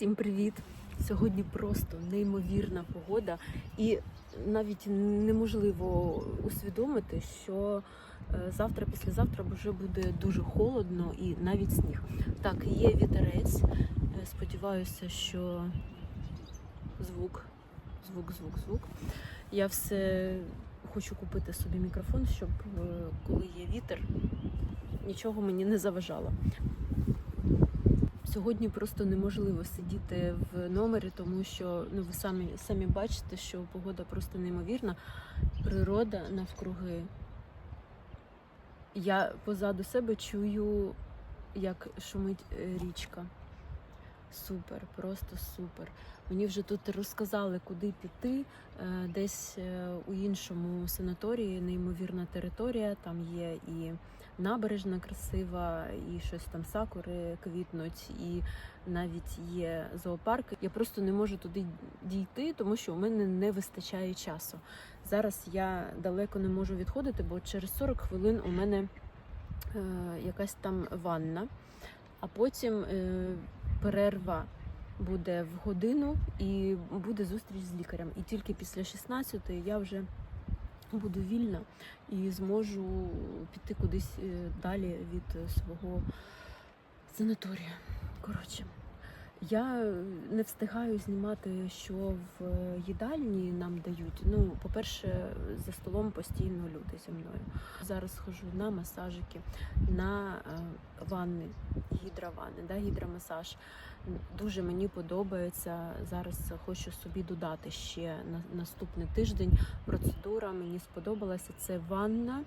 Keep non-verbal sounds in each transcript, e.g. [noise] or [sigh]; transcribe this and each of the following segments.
Всім привіт! Сьогодні просто неймовірна погода, і навіть неможливо усвідомити, що е, завтра, післязавтра вже буде дуже холодно і навіть сніг. Так, є вітерець. Е, Сподіваюся, що звук, звук, звук, звук. Я все хочу купити собі мікрофон, щоб е, коли є вітер, нічого мені не заважало. Сьогодні просто неможливо сидіти в номері, тому що ну ви самі самі бачите, що погода просто неймовірна. Природа навкруги. Я позаду себе чую, як шумить е, річка. Супер, просто супер. Мені вже тут розказали, куди піти. Е, Десь е, у іншому санаторії неймовірна територія. Там є і набережна красива, і щось там сакури квітнуть, і навіть є зоопарк. Я просто не можу туди дійти, тому що у мене не вистачає часу. Зараз я далеко не можу відходити, бо через 40 хвилин у мене е, якась там ванна, а потім перерва. Буде в годину і буде зустріч з лікарем. І тільки після 16 я вже буду вільна і зможу піти кудись е, далі від свого санаторія. Коротше, я не встигаю знімати, що в е, їдальні нам дають. Ну, по-перше, за столом постійно люди зі мною. Зараз хожу на масажики, на е, ванни, гідрованни, да, гідромасаж. Дуже мені подобається. Зараз хочу собі додати ще на наступний тиждень. Процедура мені сподобалася. Це ванна е,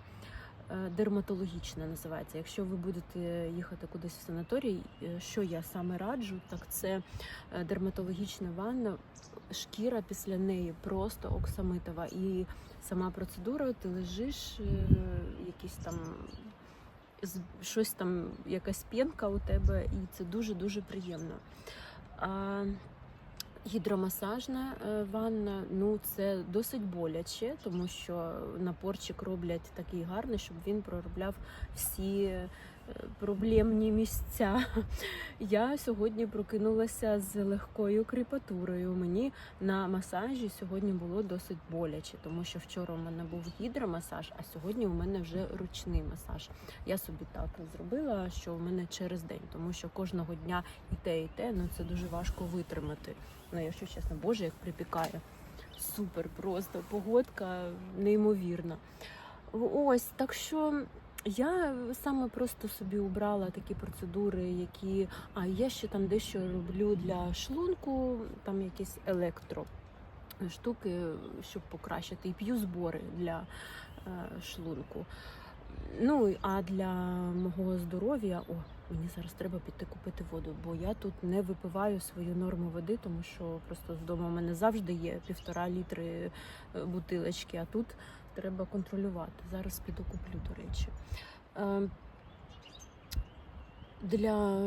дерматологічна називається. Якщо ви будете їхати кудись в санаторій, е, що я саме раджу, так це е, дерматологічна ванна. Шкіра після неї просто оксамитова. І сама процедура, ти лежиш, е, якісь там щось там, якась п'янка у тебе, і це дуже-дуже приємно. Гідромасажна е, ванна, ну це досить боляче, тому що напорчик роблять такий гарний, щоб він проробляв всі проблемні місця. Я сьогодні прокинулася з легкою кріпатурою. Мені на масажі сьогодні було досить боляче, тому що вчора у мене був гідромасаж, а сьогодні у мене вже ручний масаж. Я собі так зробила, що у мене через день, тому що кожного дня і те, і те, ну це дуже важко витримати. Ну, якщо чесно, боже, як припікає. Супер, просто погодка неймовірна. Ось так що. Я саме просто собі обрала такі процедури, які. А я ще там дещо роблю для шлунку, там якісь електро штуки, щоб покращити, і п'ю збори для е, шлунку. Ну а для мого здоров'я, о, мені зараз треба піти купити воду, бо я тут не випиваю свою норму води, тому що просто вдома у мене завжди є півтора літри е, бутилочки, а тут треба контролювати. Зараз піду куплю, до речі. Е, Для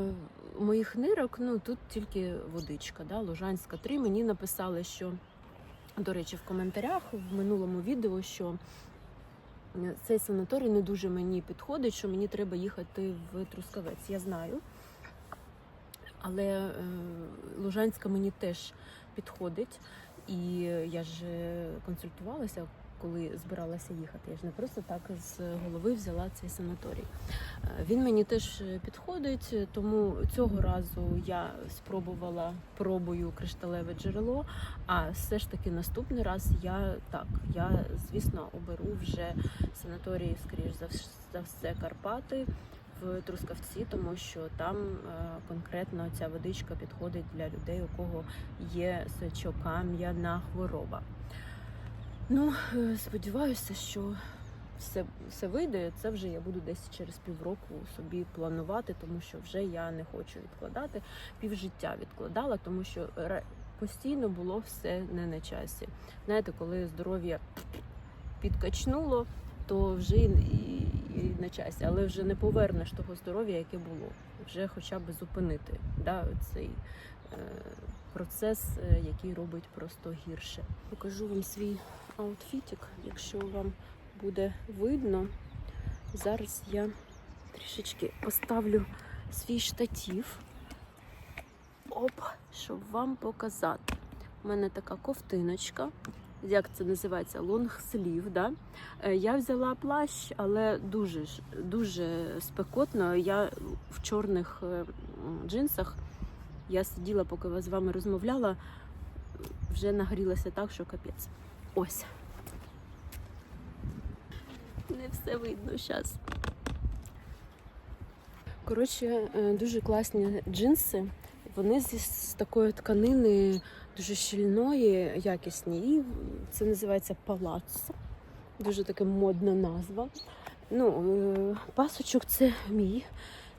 моїх нирок ну тут тільки водичка, да, Лужанська 3. Мені написали, що, до речі, в коментарях в минулому відео, що е, цей санаторій не дуже мені підходить, що мені треба їхати в Трускавець. Я знаю. Але е, Лужанська мені теж підходить. І я ж консультувалася, коли збиралася їхати. Я ж не просто так з голови взяла цей санаторій. Е, Він мені теж підходить, тому цього разу я спробувала пробую кришталеве джерело. А все ж таки наступний раз я так, я звісно оберу вже санаторій, скоріш за вс- за все, Карпати. В Трускавці, тому що там е, конкретно ця водичка підходить для людей, у кого є сечокам'яна хвороба. Ну, е, сподіваюся, що все, все вийде. Це вже я буду десь через півроку собі планувати, тому що вже я не хочу відкладати. Півжиття відкладала, тому що постійно було все не на часі. Знаєте, коли здоров'я підкачнуло, то вже і, і, і на часі, але вже не повернеш того здоров'я, яке було. Вже хоча б зупинити да, цей процес, е, який робить просто гірше. Покажу вам свій аутфітик, якщо вам буде видно. Зараз я трішечки поставлю свій штатів. Оп, щоб вам показати. У мене така ковтиночка. Як це називається? Лонгслів. Да? Е, Я взяла плащ, але дуже дуже спекотно. Я в чорних е, джинсах. Я сиділа, поки з вами розмовляла, вже нагрілася так, що капець. Ось. Не все видно зараз. Коротше, е, дуже класні джинси. Вони з такої тканини дуже щільної, якісні. І це називається палаццо. Дуже така модна назва. Ну, е, пасочок це мій.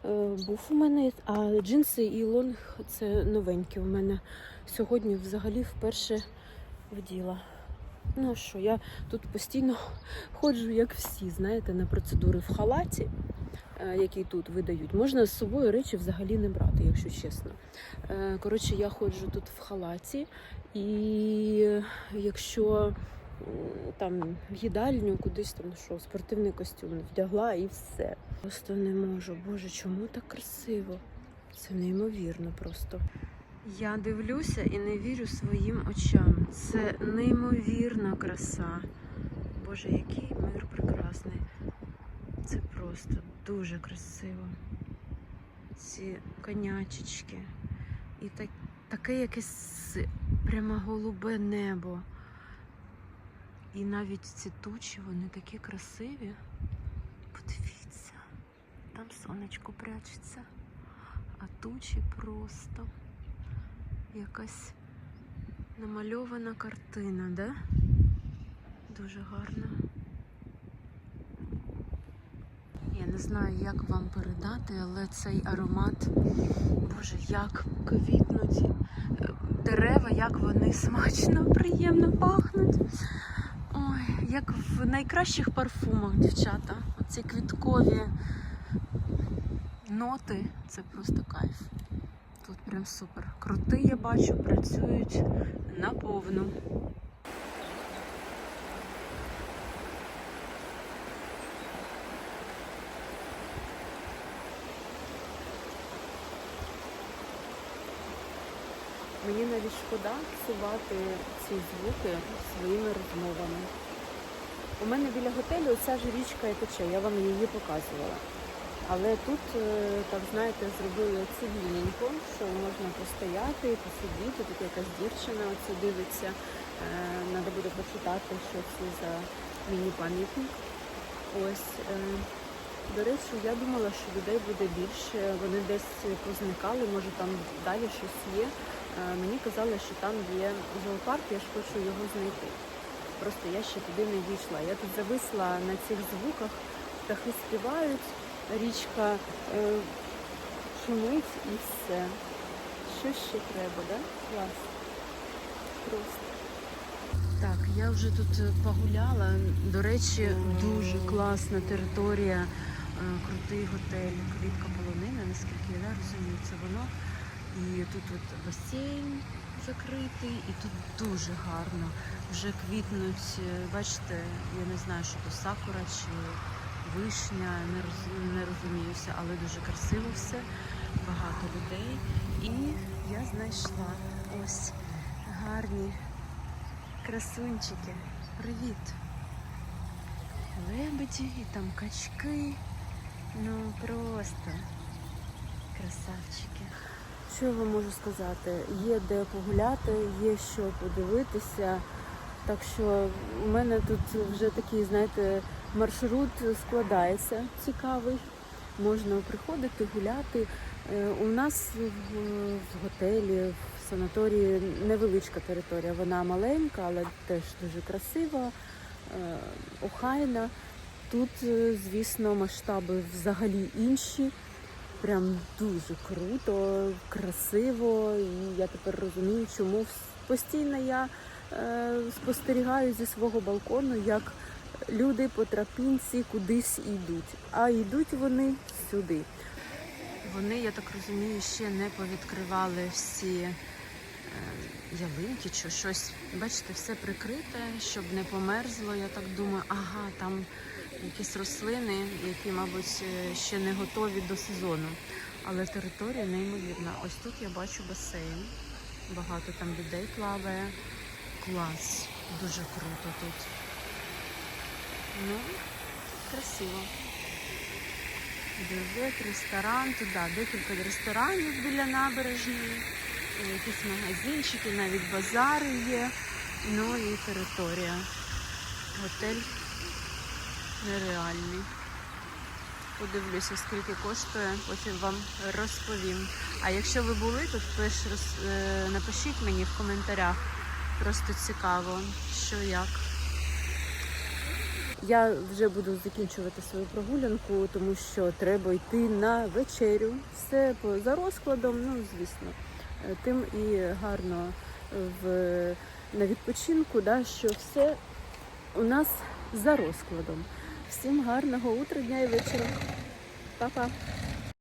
Е, Був у мене, а джинси і лонг це новенькі у мене. Сьогодні взагалі вперше вділа. Ну що, я тут постійно [laughs] ходжу, як всі, знаєте, на процедури в халаті, е, які тут видають. Можна з собою речі взагалі не брати, якщо чесно. Е, Коротше, я ходжу тут в халаті, і якщо там в їдальню кудись там що, спортивний костюм вдягла і все. Просто не можу. Боже, чому так красиво? Це неймовірно просто. Я дивлюся і не вірю своїм очам. Це неймовірна краса. Боже, який мир прекрасний. Це просто дуже красиво. Ці конячечки. І так, таке якесь прямо голубе небо. І навіть ці тучі, вони такі красиві. Подивіться, там сонечко прячеться, а тучі просто якась намальована картина, да? Дуже гарно. Я не знаю, як вам передати, але цей аромат, боже, як квітнуть е, дерева, як вони смачно, приємно пахнуть. Як в найкращих парфумах, дівчата. Оці квіткові ноти це просто кайф. Тут прям супер. Крути, я бачу, працюють наповну. Мені навіть шкода псувати ці звуки своїми розмовами. У мене біля готелю оця ж річка і тече, я вам її показувала. Але тут, е, так знаєте, зробили цивільненько, що можна постояти, посидіти. Тут якась дівчина оце дивиться. Треба буде почитати, що це за міні-пам'ятник. Е, До речі, я думала, що людей буде більше. Вони десь позникали, може там далі щось є. Е, Мені казали, що там є зоопарк, я ж хочу його знайти. Просто я ще туди не дійшла. Я тут зависла на цих звуках, птахи співають, річка е, шумить і все. Що ще треба, да? Клас. Просто. Так, я вже тут е, погуляла. До речі, дуже класна територія, е, крутий готель, квітка полонина, наскільки я розумію, це воно. І тут от басейн закритий, і тут дуже гарно. Вже квітнуть, е, бачите, я не знаю, що то сакура чи вишня, не, роз, не розуміюся, але дуже красиво все, багато людей. І я знайшла ось гарні красунчики. Привіт! Лебеді і там качки. Ну просто красавчики. Що я вам можу сказати? Є де погуляти, є що подивитися. Так що у мене тут вже такий, знаєте, маршрут складається цікавий. Можна приходити, гуляти. Е, У нас в, готелі, в санаторії невеличка територія. Вона маленька, але теж дуже красива, е, охайна. Тут, е, звісно, масштаби взагалі інші. Прям дуже круто, красиво. І я тепер розумію, чому постійно я спостерігаю зі свого балкону, як люди по тропінці кудись йдуть. А йдуть вони сюди. Вони, я так розумію, ще не повідкривали всі е, ялинки чи щось. Бачите, все прикрите, щоб не померзло. Я так думаю, ага, там якісь рослини, які, мабуть, е, ще не готові до сезону. Але територія неймовірна. Ось тут я бачу басейн. Багато там людей плаває. Клас. Дуже круто тут. Ну, красиво. Бювет, ресторан, туди декілька ресторанів біля набережної, е, якісь магазинчики, навіть базари є. Ну і територія. Готель нереальний. Подивлюся, скільки коштує, потім вам розповім. А якщо ви були тут, роз- е, напишіть мені в коментарях. Просто цікаво, що як. Я вже буду закінчувати свою прогулянку, тому що треба йти на вечерю. Все за розкладом, ну звісно. Е, Тим і гарно в, на відпочинку, да, що все у нас за розкладом. Всім гарного утра, дня і вечора. Па-па!